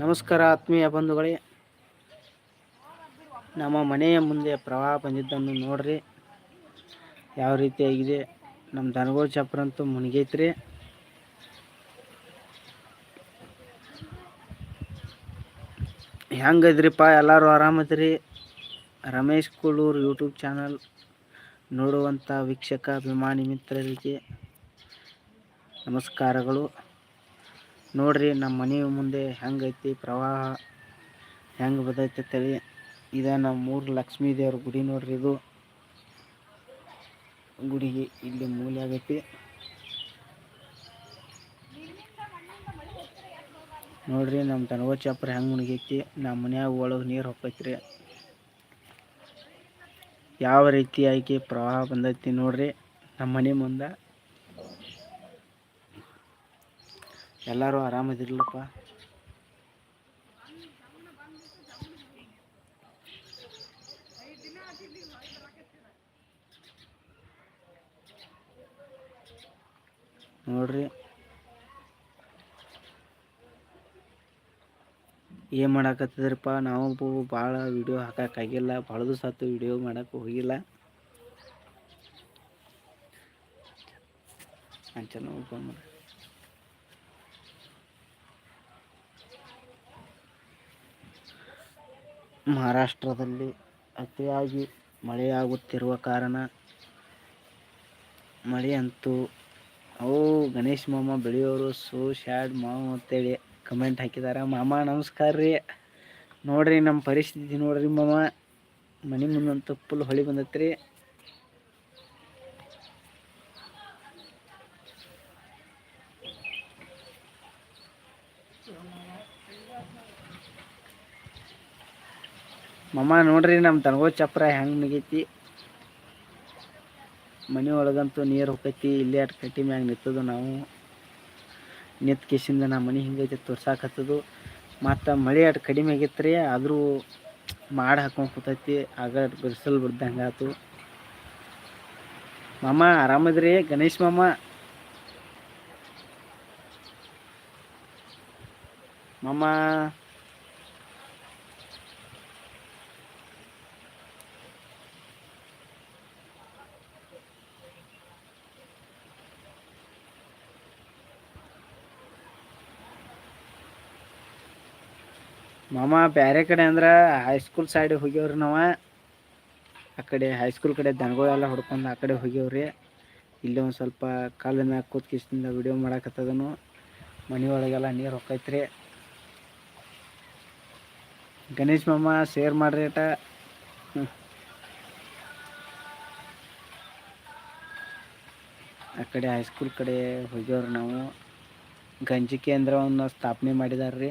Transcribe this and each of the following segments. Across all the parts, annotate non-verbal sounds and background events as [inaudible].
ನಮಸ್ಕಾರ ಆತ್ಮೀಯ ಬಂಧುಗಳೇ. ನಮ್ಮ ಮನೆಯ ಮುಂದೆ ಪ್ರವಾಹ ಬಂದಿದ್ದನ್ನು ನೋಡ್ರಿ. ಯಾವ ರೀತಿಯಾಗಿದೆ ನಮ್ಮ ದನಗೋಳ ಚಪ್ರಂತೂ ಮುನಿಗೈತ್ರಿ ಹೆಂಗದ್ರಿಪ್ಪ ಎಲ್ಲರೂ ಆರಾಮದ್ರಿ? ರಮೇಶ್ ಕುಳೂರ್ ಯೂಟ್ಯೂಬ್ ಚಾನಲ್ ನೋಡುವಂಥ ವೀಕ್ಷಕ, ಅಭಿಮಾನಿ ಮಿತ್ರರಿಗೆ ನಮಸ್ಕಾರಗಳು. ನೋಡ್ರಿ ನಮ್ಮ ಮನೆ ಮುಂದೆ ಹೆಂಗೈತಿ, ಪ್ರವಾಹ ಹೆಂಗೆ ಬದೈತೆ ತಳಿ ಇದ ನಮ್ಮ ಮೂರು ಲಕ್ಷ್ಮೀ ದೇವ್ರ ಗುಡಿ ನೋಡ್ರಿ ಇದು. ಗುಡಿಗೆ ಇಲ್ಲಿ ಮೂಲೆ ಆಗೈತಿ. ನೋಡ್ರಿ ನಮ್ಮ ದನವ ಚಪ್ರ ಹೆಂಗೆ ಮುಣಗೈತಿ, ನಮ್ಮ ಮನ್ಯಾಗ ಒಳಗೆ ನೀರು ಹೊಕ್ಕೈತ್ರಿ. ಯಾವ ರೀತಿಯಾಗಿ ಪ್ರವಾಹ ಬಂದೈತಿ ನೋಡ್ರಿ ನಮ್ಮ ಮನೆ ಮುಂದೆ. ಎಲ್ಲರೂ ಆರಾಮದಿರ್ಲಪ್ಪ ನೋಡ್ರಿ. ಏನು ಮಾಡಾಕತ್ತಿದ್ರಪ್ಪ? ನಾವು ಭಾಳ ವಿಡಿಯೋ ಹಾಕೋಕ್ಕಾಗಿಲ್ಲ. ಭಾಳ ದಿವಸ ಆತು ವಿಡಿಯೋ ಮಾಡೋಕೆ ಹೋಗಿಲ್ಲ. ಅಂಚನ ಓಪನ್ ಮಾಡಿ ಮಹಾರಾಷ್ಟ್ರದಲ್ಲಿ ಅತಿಯಾಗಿ ಮಳೆಯಾಗುತ್ತಿರುವ ಕಾರಣ ಮಳೆಯಂತೂ ಅವು ಗಣೇಶ್ ಮಾಮ ಬೆಳೆಯೋರು ಸೋ, ಶ್ಯಾಡ್, ಮಾವ ಅಂತೇಳಿ ಕಮೆಂಟ್ ಹಾಕಿದ್ದಾರೆ. ಮಾಮ, ನಮಸ್ಕಾರ ರೀ. ನೋಡ್ರಿ ನಮ್ಮ ಪರಿಸ್ಥಿತಿ ನೋಡ್ರಿ ಮಾಮ. ಮನೆ ಮುಂದಂತೂ ಫುಲ್ ಹೊಳಿ ಬಂದೈತ್ರಿ. ಮಮ್ಮ, ನೋಡ್ರಿ ನಮ್ಮ ತನಗೋ ಚಪ್ರ ಹೆಂಗೆ ಮುಗೈತಿ ಮನೆ ಒಳಗಂತೂ ನೀರು ಹೋಗೈತಿ ಇಲ್ಲೇ ಅಟ್ ಕಟ್ಟಿ ಮ್ಯಾಗ ನಿಂತದು ನಾವು. ನಿಂತ ಕೇಸಿಂದ ನಮ್ಮ ಮನೆ ಹಿಂಗೈತಿ ತೋರ್ಸಾಕತ್ತದು ಮತ್ತು ಮಳೆ ಅಟ್ ಕಡಿಮೆ ಆಗೈತೆ ರೀ ಆದರೂ ಮಾಡಿ ಹಾಕೊಂಡು ಕೂತೈತಿ, ಆಗ ಬಿರ್ಸಲ್ ಬಿಡ್ದಂಗೆ ಆಯ್ತು ಮಾಮ ಆರಾಮದ್ರಿ? ಗಣೇಶ್ ಮಾಮ ಮಾಮ ಮಾಮ ಬೇರೆ ಕಡೆ ಅಂದ್ರೆ ಹೈಸ್ಕೂಲ್ ಸೈಡ್ ಹೋಗ್ಯವ್ರಿ ನಾವು. ಆ ಕಡೆ ಹೈಸ್ಕೂಲ್ ಕಡೆ ದನಗಳೆಲ್ಲ ಹೊಡ್ಕೊಂಡು ಆ ಕಡೆ ಹೋಗ್ಯವ್ರಿ. ಇಲ್ಲಿ ಒಂದು ಸ್ವಲ್ಪ ಕಾಲ ಮ್ಯಾಗ ಕೂತ್ ಕಿಸ್ತಿಂದ ವಿಡಿಯೋ ಮಾಡಕತ್ತದನು. ಮನೆ ಒಳಗೆಲ್ಲ ನೀರು ಹೊಕ್ಕೈತ್ರಿ. ಗಣೇಶ್ ಮಾಮ ಶೇರ್ ಮಾಡ್ರಿ ಅಟ. ಆ ಕಡೆ ಹೈಸ್ಕೂಲ್ ಕಡೆ ಹೋಗ್ಯವ್ರಿ ನಾವು. ಗಂಜಿ ಕೇಂದ್ರವನ್ನು ಸ್ಥಾಪನೆ ಮಾಡಿದಾರ್ರಿ.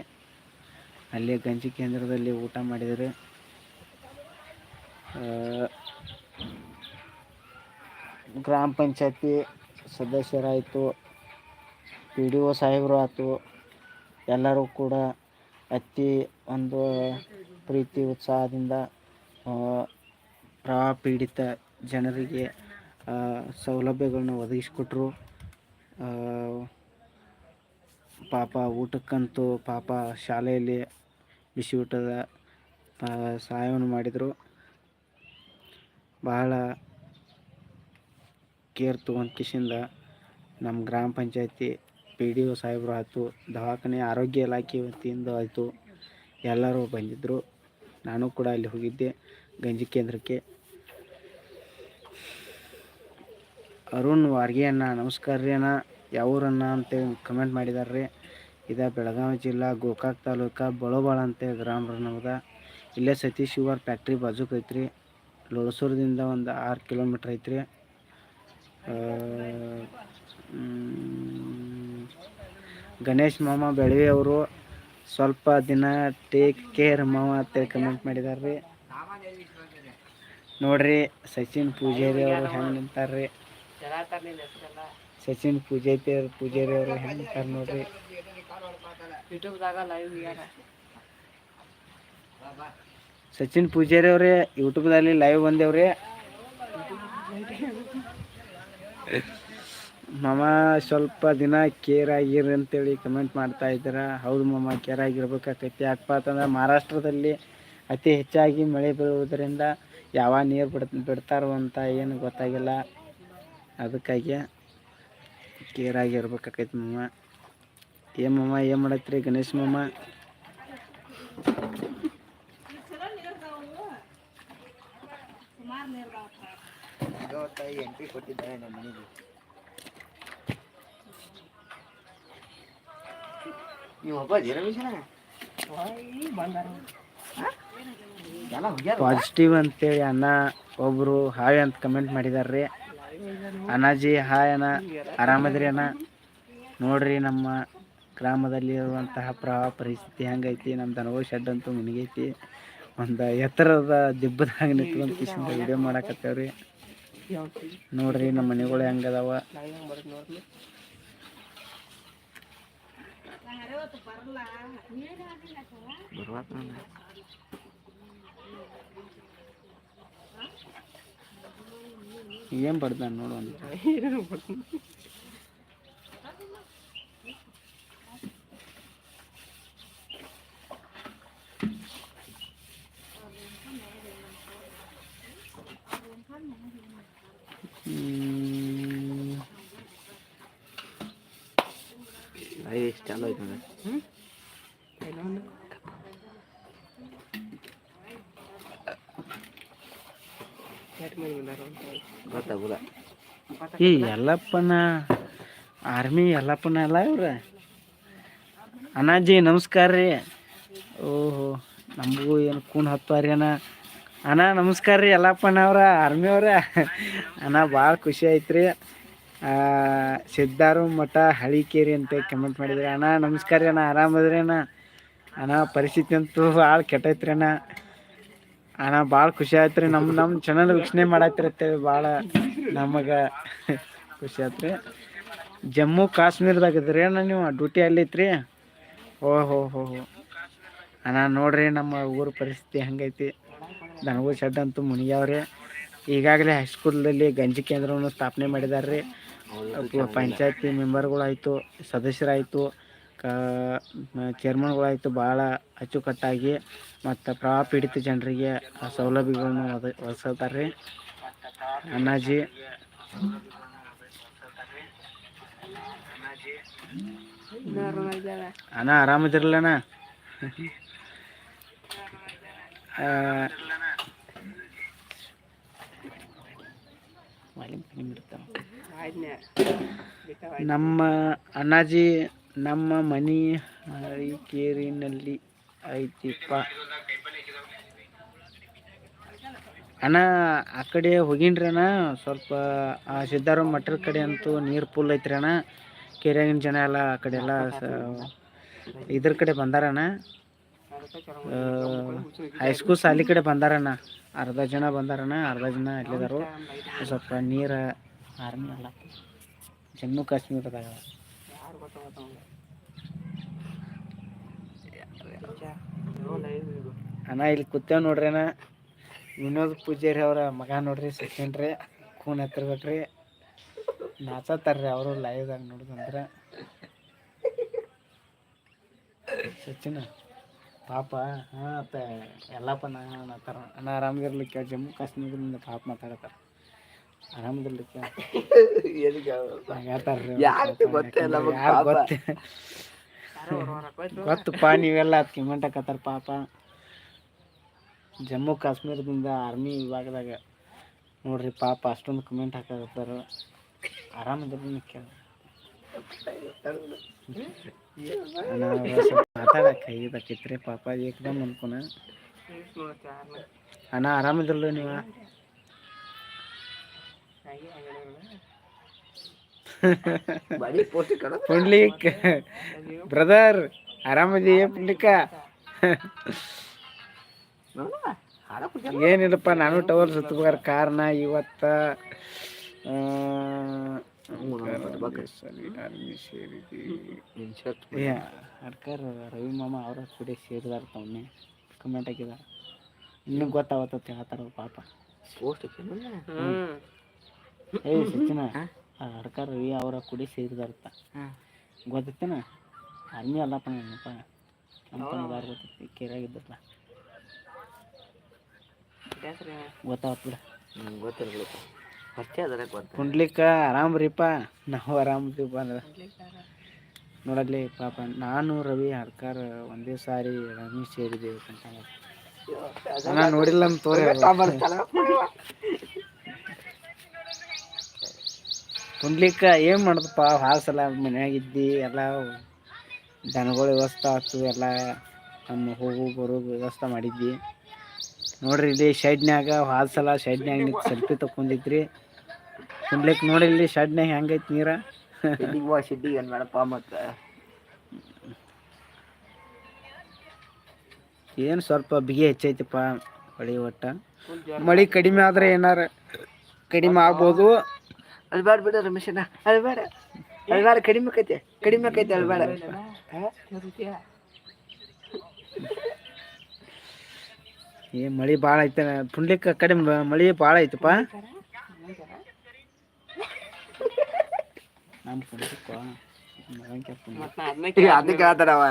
ಅಲ್ಲಿ ಗಂಜಿ ಕೇಂದ್ರದಲ್ಲಿ ಊಟ ಮಾಡಿದರೆ ಗ್ರಾಮ ಪಂಚಾಯತಿ ಸದಸ್ಯರಾಯಿತು, ಪಿ ಡಿ ಒ ಸಾಹೇಬರು ಆಯಿತು, ಎಲ್ಲರೂ ಕೂಡ ಅತಿ ಒಂದು ಪ್ರೀತಿ, ಉತ್ಸಾಹದಿಂದ ಪ್ರವಾಹ ಪೀಡಿತ ಜನರಿಗೆ ಸೌಲಭ್ಯಗಳನ್ನ ಒದಗಿಸಿಕೊಟ್ರು. ಪಾಪ ಊಟಕ್ಕಂತೂ ಪಾಪ ಶಾಲೆಯಲ್ಲಿ ಬಿಸಿ ಊಟದ ಸಹಾಯವನ್ನು ಮಾಡಿದರು. ಬಹಳ ಕೇರ್ ತೊಗೊಂಡು ಕಿಶಿಂದ ನಮ್ಮ ಗ್ರಾಮ ಪಂಚಾಯತಿ ಪಿ ಡಿ ಒ ಸಾಹೇಬರು ಆಯಿತು, ದವಾಖಾನೆ ಆರೋಗ್ಯ ಇಲಾಖೆ ವತಿಯಿಂದ ಆಯಿತು, ಎಲ್ಲರೂ ಬಂದಿದ್ದರು ನಾನು ಕೂಡ ಅಲ್ಲಿ ಹೋಗಿದ್ದೆ ಗಂಜಿ ಕೇಂದ್ರಕ್ಕೆ. ಅರುಣ್ ವಾರ್ಗೆ ಅಣ್ಣ ನಮಸ್ಕಾರ ರೀ ಅಣ್ಣ, ಯಾವೂರಣ್ಣ ಅಂತೇಳಿ ಕಮೆಂಟ್ ಮಾಡಿದ್ದಾರೆ ರೀ ಇದು ಬೆಳಗಾವಿ ಜಿಲ್ಲಾ ಗೋಕಾಕ್ ತಾಲೂಕು ಬಳೋಬಾಳ ಅಂತೇಳಿ ಗ್ರಾಮ ನಮ್ದು. ಇಲ್ಲೇ ಸತೀಶ್ ಶುಗರ್ ಫ್ಯಾಕ್ಟ್ರಿ ಬಾಜುಕ್ ಐತ್ರಿ. ಲೋಳಸೂರದಿಂದ ಒಂದು ಆರು ಕಿಲೋಮೀಟ್ರ್ ಐತ್ರಿ. ಗಣೇಶ್ ಮಾಮ ಬೆಳವಿ ಅವರು ಸ್ವಲ್ಪ ದಿನ ಟೇಕ್ ಕೇರ್ ಮಾವ ಅಂತೇಳಿ ಕಮೆಂಟ್ ಮಾಡಿದಾರೆ ರೀ. ನೋಡ್ರಿ ಸಚಿನ್ ಪೂಜಾರಿ ಅವರು ಹೆಂಗೆ ನಿಂತಾರ್ರಿ ಸಚಿನ್ ಪೂಜಾರಿ ಪೂಜಾರಿ ಅವರು ಹೆಂಗೆ ನಿಂತಾರ ನೋಡ್ರಿ. ಯೂಟ್ಯೂಬ್ದಾಗ ಲೈವ್ ಸಚಿನ್ ಪೂಜಾರಿ ಅವ್ರೆ ಯೂಟ್ಯೂಬ್ದಲ್ಲಿ ಲೈವ್ ಬಂದೇವ್ರಿ. ಮಾಮ, ಸ್ವಲ್ಪ ದಿನ ಕೇರ್ ಆಗಿರಿ ಅಂತೇಳಿ ಕಮೆಂಟ್ ಮಾಡ್ತಾ ಇದ್ದಾರೆ. ಹೌದು ಮಾಮ ಕೇರ್ ಆಗಿರ್ಬೇಕಾಕೈತಿ ಯಾಕಪ್ಪ ಅಂತಂದ್ರೆ ಮಹಾರಾಷ್ಟ್ರದಲ್ಲಿ ಅತಿ ಹೆಚ್ಚಾಗಿ ಮಳೆ ಬೀಳುವುದರಿಂದ ಯಾವ ನೀರು ಬಿಡ್, ಬಿಡ್ತಾರೋ ಅಂತ ಏನು ಗೊತ್ತಾಗಿಲ್ಲ. ಅದಕ್ಕಾಗಿ ಕೇರ್ ಆಗಿರ್ಬೇಕಾಕೈತಿ ಮಾಮ. ಏನು ಮಾಮ, ಏನು ಮಾಡತ್ರಿ ಗಣೇಶ ಮಾಮ? ಪಾಸಿಟಿವ್ ಅಂತೇಳಿ ಅಣ್ಣ, ಒಬ್ರು ಹಾಯ್ ಅಂತ ಕಮೆಂಟ್ ಮಾಡಿದಾರ್ರಿ. ಅಣ್ಣಾಜಿ, ಹಾಯ್ ಅಣ್ಣ, ಆರಾಮದ್ರಿ ಅಣ್ಣ? ನೋಡ್ರಿ ನಮ್ಮ ಗ್ರಾಮದಲ್ಲಿ ಇರುವಂತಹ ಪ್ರವಾಹ ಪರಿಸ್ಥಿತಿ ಹೆಂಗೈತಿ ನಮ್ಮ ದನಗಳ ಶೆಡ್ ಅಂತೂ ಮುನಿಗೈತಿ. ಒಂದು ಎತ್ತರದ ದಿಬ್ಬದಾಗ ನಿಂತ್ಕೊಂಡು ಕಿಸಿಂದ ವಿಡಿಯೋ ಮಾಡಾಕತ್ತೇವ್ರಿ. ನೋಡ್ರಿ ನಮ್ಮ ಮನೆಗಳು ಹೆಂಗದಾವ. ಏನ್ ಬರ್ತಾನೆ ಏನು ಬರ್ತಾನೆ ನೋಡು ಐದು ಎಷ್ಟು ಚಂದ ಐತೆ ಗೊತ್ತಾಗಲ್ಲ. ಈ ಎಲ್ಲಪ್ಪನ ಆರ್ಮಿ ಎಲ್ಲಪ್ಪನ ಅಲ್ಲ ಇವ್ರ? ಅಣ್ಣಾಜಿ ನಮಸ್ಕಾರ ರೀ. ಓಹೋ ನಮಗೂ ಏನು ಕೂನ್ ಹತ್ತಾರಿ ಅಣ್ಣ, ನಮಸ್ಕಾರ ರೀ ಯಲ್ಲಪ್ಪನ ಅವ್ರ, ಆರ್ಮಿ ಅವ್ರ. ಅಣ್ಣ, ಭಾಳ ಖುಷಿ ಐತ್ರಿ ಸಿದ್ಧಾರು ಮಠ ಹಳಿಕೇರಿ ಅಂತ ಕಮೆಂಟ್ ಮಾಡಿದ್ರಿ. ಅಣ್ಣ, ನಮಸ್ಕಾರ ರೀ ಅಣ್ಣ ಆರಾಮದ್ರಿ ಅಣ್ಣ? ಅಣ್ಣ, ಪರಿಸ್ಥಿತಿ ಅಂತೂ ಭಾಳ ಕೆಟ್ಟೈತ್ರಿ ಅಣ್ಣ. ಅಣ್ಣ, ಭಾಳ ಖುಷಿ ಆಯ್ತು ನಮ್ಮ ನಮ್ಮ ಚಾನಲ್ ವೀಕ್ಷಣೆ ಮಾಡತ್ತಿರತ್ತೇವೆ ಭಾಳ ನಮಗೆ ಖುಷಿ ಆಯ್ತು ಜಮ್ಮು ಕಾಶ್ಮೀರದಾಗ ಇದ್ರಿ ಅಣ್ಣ ನೀವು? ಡ್ಯೂಟಿ ಅಲ್ಲೈತ್ರಿ? ಓ, ಹೋ ಹೋ ಹೋ. ಅಣ್ಣ, ನೋಡ್ರಿ ನಮ್ಮ ಊರ ಪರಿಸ್ಥಿತಿ ಹೆಂಗೈತಿ. ದನಗಳ ಶೆಡ್ ಅಂತೂ ಮುನಿಗ್ಯಾವ್ರಿ ಈಗಾಗಲೇ ಹೈಸ್ಕೂಲಲ್ಲಿ ಗಂಜಿ ಕೇಂದ್ರವನ್ನು ಸ್ಥಾಪನೆ ಮಾಡಿದ್ದಾರೆ ರೀ ಪಂಚಾಯತಿ ಮೆಂಬರ್ಗಳಾಯಿತು ಸದಸ್ಯರಾಯಿತು ಕ ಚೇರ್ಮನ್ಗಳಾಯಿತು ಭಾಳ ಅಚ್ಚುಕಟ್ಟಾಗಿ ಮತ್ತು ಪ್ರವಾಹ ಪೀಡಿತ ಜನರಿಗೆ ಸೌಲಭ್ಯಗಳನ್ನು ಒದ ಒದಗಿಸ್ತಾರೆ ರೀ ಅಣ್ಣಾಜಿ. ಅಣ್ಣ ಆರಾಮದಿರಲ್ಲಣ್ಣ ಆ, ವಾಲ್ಯೂಮ್ ಕಡಿಮೆ ಇರ್ತಾವ. ನಮ್ಮ ಅಣ್ಣಾಜಿ ನಮ್ಮ ಮನಿ ಹರಿಕೇರಿನಲ್ಲಿ ಐತಿಪ್ಪ. ಅಣ್ಣ ಆ ಕಡೆ ಹೋಗಿನ್ರಿ ಅಣ್ಣ. ಸ್ವಲ್ಪ ಆ ಸಿದ್ದಾರಾಮ ಮಠದ ಕಡೆ ಅಂತೂ ನೀರು ಫುಲ್ ಐತ್ರಿ ಅಣ್ಣ. ಕೆರೆಯಾಗಿನ ಜನ ಎಲ್ಲ ಆ ಕಡೆ ಎಲ್ಲ ಇದ್ರ ಕಡೆ ಬಂದಾರಣ್ಣ. ಹೈಸ್ಕೂಲ್ ಸಾಲಿ ಕಡೆ ಬಂದಾರಣ್ಣ. ಅರ್ಧ ಜನ ಬಂದಾರಣ್ಣ, ಅರ್ಧ ಜನ ಇಲ್ಲಿದಾರು ಸ್ವಲ್ಪ ನೀರ ಆರ್ಮಿ ಅಲ್ಲ. ಜಮ್ಮು ಕಾಶ್ಮೀರದಾಗ. ಅಣ್ಣ, ಇಲ್ಲಿ ಕೂತೇವ್ ನೋಡ್ರಿ ಅಣ್ಣ. ವಿನೋದ್ ಪೂಜಾರಿ ಅವರ ಮಗ ನೋಡ್ರಿ, ಸಚಿನ್ ರೀ. ಕೂನ್ ಹತ್ತಿರ್ಬೇಕ್ರಿ ನಾಚತ್ತಾರ್ರಿ ಅವರು ಲೈವ್ದಾಗ ನೋಡಿದಂದ್ರೆ. ಸಚಿನ್ ಪಾಪ ಹಾಂ ಅತ್ತ ಎಲ್ಲಪ್ಪ ನಾನು ಅನ್ನತ್ತಾರ ಅಣ್ಣ ಆರಾಮದಿರ್ಲಿಕ್ಕೆ ಜಮ್ಮು ಕಾಶ್ಮೀರದಿಂದ ಪಾಪ ಮಾತಾಡತ್ತಾರ ಆರಾಮದಿರ್ಲಿಕ್ಕೆ ಗೊತ್ತಪ್ಪ ನೀವೆಲ್ಲ ಅದು ಕಿಮೆಂಟ್ ಹಾಕತ್ತಾರ ಪಾಪ. ಜಮ್ಮು ಕಾಶ್ಮೀರದಿಂದ ಆರ್ಮಿ ವಿಭಾಗದಾಗ ನೋಡ್ರಿ ಪಾಪ ಅಷ್ಟೊಂದು ಕಮೆಂಟ್ ಹಾಕತ್ತಾರ ಆರಾಮದಿರ್ಲಿ ಕೇಳ ಮಾತಾಡಕ್ಕೆ ಕೈದಾಕಿತ್ರಿ ಪಾಪ, ಏಕದಮ್ ಅನ್ಕೊನ ಅಣ್ಣ ಆರಾಮಿದ್ರಲ್ಲ ನೀವ? ಪುಂಡ್ಲಿಕ್, ಬ್ರದರ್ ಆರಾಮದೀಯ ಪುಂಡ್ಲಿಕ? ಏನಿಲ್ಲಪ್ಪ, ನಾನು ಟವರ್ ಸುತ್ತಬಾರ ಕಾರಣ ಇವತ್ತ ಅಡ್ಕರ್ ರವಿ ಮಾಮ ಅವರ ಕೂಡ ಸೇರಿದಾರ ತಮ್ಮನೆ ಕಮೆಂಟ್ ಹಾಕಿದಾರ ಇನ್ನೂ ಗೊತ್ತಾಗತ್ತೆ ಹೇಳ್ತಾರ ಪಾಪ. ಪೋಸ್ಟ್ ಏ ಸಚಿನ ಅಡ್ಕರ್ ರವಿ ಅವರ ಕುಡಿ ಸೇರಿದಾರತ್ತ ಹ್ಮ್ ಅರ್ಮಿ ಆರ್ಮಿ ಅಲ್ಲಪ್ಪ ನನ್ನಪ್ಪ. ಕಂಪನಿದಾರ ಗೊತ್ತೈತಿ ಕೇರಾಗಿದ್ದಲ್ಲ ಹೆಸ್ರು? ಗೊತ್ತಾವತ್ ಕುಂಡ್ಲಿಕ್ಕ ಆರಾಮ್ ರೀಪ. ನಾವು ಆರಾಮ್ ರೀಪ ಅಂದ್ರೆ. ನೋಡಲ್ಲಿ ಪಾಪ ನಾನು, ರವಿ, ಹರ್ಕಾರ ಒಂದೇ ಸಾರಿ ರವಿ ಸೇರಿದ್ದೇವೆ ಅಂತ ನಾನು ನೋಡಿಲ್ಲ ಅಂತ ತೋರಿ ಕುಂಡ್ಲಿಕ್ಕ ಏನು ಮಾಡೋದಪ್ಪ? ಹಾಸಲ ಸಲ ಮನ್ಯಾಗಿದ್ದಿ ಎಲ್ಲ ದನಗಳ ವ್ಯವಸ್ಥೆ ಆಯ್ತು ಎಲ್ಲ ನಮ್ಮ ಹೋಗು ಬರೋ ವ್ಯವಸ್ಥೆ ಮಾಡಿದ್ವಿ ನೋಡ್ರಿ ಇಲ್ಲಿ ಶೆಡ್ನ್ಯಾಗ ಭಾಳ ಸಲ ಶೆಡ್ನ್ಯಾಗ ಸೆಲ್ಫಿ ತಗೊಂಡಿದ್ರಿ ಕುಂಡ್ಲಿಕ್ಕೆ ನೋಡಿ ಇಲ್ಲಿ ಶೆಡ್ನ್ಯಾಗ ಹೆಂಗೈತಿ ನೀರ. ಸಿಡ್ಡಿಗೆ ಏನು ಮೇಡಪ್ಪ ಮತ್ತೆ. ಏನು ಸ್ವಲ್ಪ ಬಿಗಿ ಹೆಚ್ಚೈತಿಪ್ಪ ಮಳಿ ಒಟ್ಟ. ಮಳಿ ಕಡಿಮೆ ಆದ್ರೆ ಏನಾರ ಕಡಿಮೆ ಆಗ್ಬೋದು. ಅಲ್ಲಿ ಬೇಡ ರಮೇಶನ ಅಲ್ಬಾರ ಬೇಡ. ಅಲ್ಲಿ ಬೇಡ ಕಡಿಮೆ ಕೈತೆ ಕಡಿಮೆ ಕೈತೆ ಅಲ್ಲಿ ಬೇಡ. ಏ ಮಳಿ ಭಾಳ ಐತೆ ಪುಂಡ್ಲಿಕ್ಕ ಕಡಿಮೆ ಮಳಿ ಭಾಳ ಐತಪ್ಪ. ಅದಕ್ಕೆ ಹೇಳ್ತಾರವ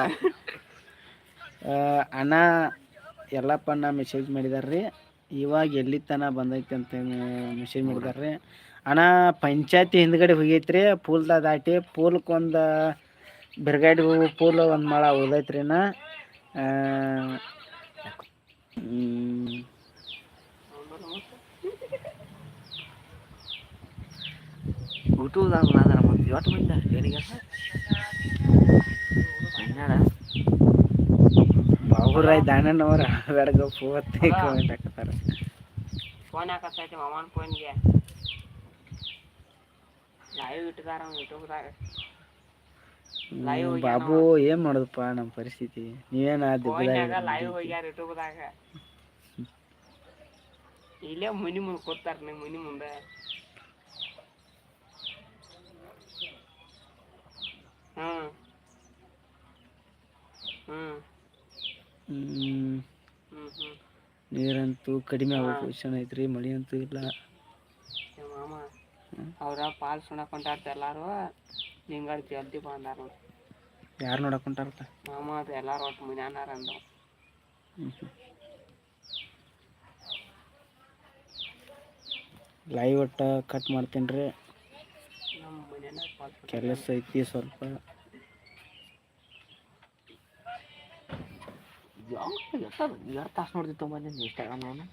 ಅಣ್ಣ ಎಲ್ಲಪ್ಪ ಅಣ್ಣ ಮೆಸೇಜ್ ಮಾಡಿದಾರ್ರಿ. ಇವಾಗ ಎಲ್ಲಿ ತನ ಬಂದೈತೆ ಅಂತ ಮೆಸೇಜ್ ಮಾಡಿದಾರ್ರಿ. ಅಣ್ಣ ಪಂಚಾಯತಿ ಹಿಂದ್ಗಡೆ ಹೋಗೈತ್ರಿ. ಪೂಲ್ದ ದಾಟಿ ಪೂಲ್ಕೊಂದು ಬಿರ್ಗಾಡಿ ಹೋಗೋ ಪೂಲ್ ಒಂದು ಮಳ ಹೋದೈತ್ರಿ ಅಣ್ಣ. ಊಟದಾಗ ಮಾತಾಡ ಇವತ್ತು ಬಂದ ಏನಿಗೆ ಹನ್ನೆರಡ ಬಾಬುರಾಯ್ ದಾನಣ್ಣವ್ರ ಬೆಳಗ್ಗೆ ಪೂವತ್ತೆ ಕಮೆಂಟ್ ಹಾಕತ್ತಾರ. ಫೋನ್ ಹಾಕತ್ತೈತಿ ಮಾಮನ್ ಫೋನ್ಗೆ ಲೈವ್ ಇಟ್ಟಿದಾರ ಯೂಟ್ಯೂಬ್ದಾಗ. ಬಾಬು ಏನ್ ಮಾಡೋದಪ್ಪ ನಮ್ಮ ಪರಿಸ್ಥಿತಿ? ನೀವೇನ ಲೈವ್ ಹೋಗ್ಯಾರ ಯೂಟ್ಯೂಬ್ದಾಗ. [laughs] ಇಲ್ಲೇ ಮುನಿ ಮುಂದೆ ಕೂತಾರ ನಿಮ್ ಮುನಿ ಮುಂದೆ. ಹ್ಮ್. ಹ್ಮ್. ಹ್ಮ್ ಹ್ಮ್ ಹ್ಮ್ ನೀರಂತೂ ಕಡಿಮೆ ಆಗೋ ಪೊಸಿಷನ್ ಐತ್ರಿ ಮಳೆ ಅಂತೂ ಇಲ್ಲ. ಮಾಮ ಅವ್ರ ಪಾಲ್ ಸುಣಕ್ ಹೊಂಟಾರ್ತ ಎಲ್ಲಾರು. ನಿಂಗಾಡ್ ಜಲ್ದಿ ಬಂದಾರ ನೋಡ್. ಯಾರು ನೋಡಕ್ ಹೊಂಟಾರತ್ತ ಮಾಮ ಅದು ಎಲ್ಲಾರು ಒಟ್ಟು ಮುನ್ಯಾನಾರ ಅಂದವು ಲೈವ್ ಒಟ್ಟ ಕಟ್ ಮಾಡ್ತೀನಿ ರೀ ನಮ್ಮ ಮುನ್ಯಾನಾರ ಪಾಲ್ ಸುಣ ಕೆಲಸ ಐತಿ ಸ್ವಲ್ಪ ಎರಡು ತಾಸು ನೋಡ್ತಿತ್ತು ಬಂದಿನಿ ಇನ್ಸ್ಟಾಗ್ರಾಮ್ ನಾನು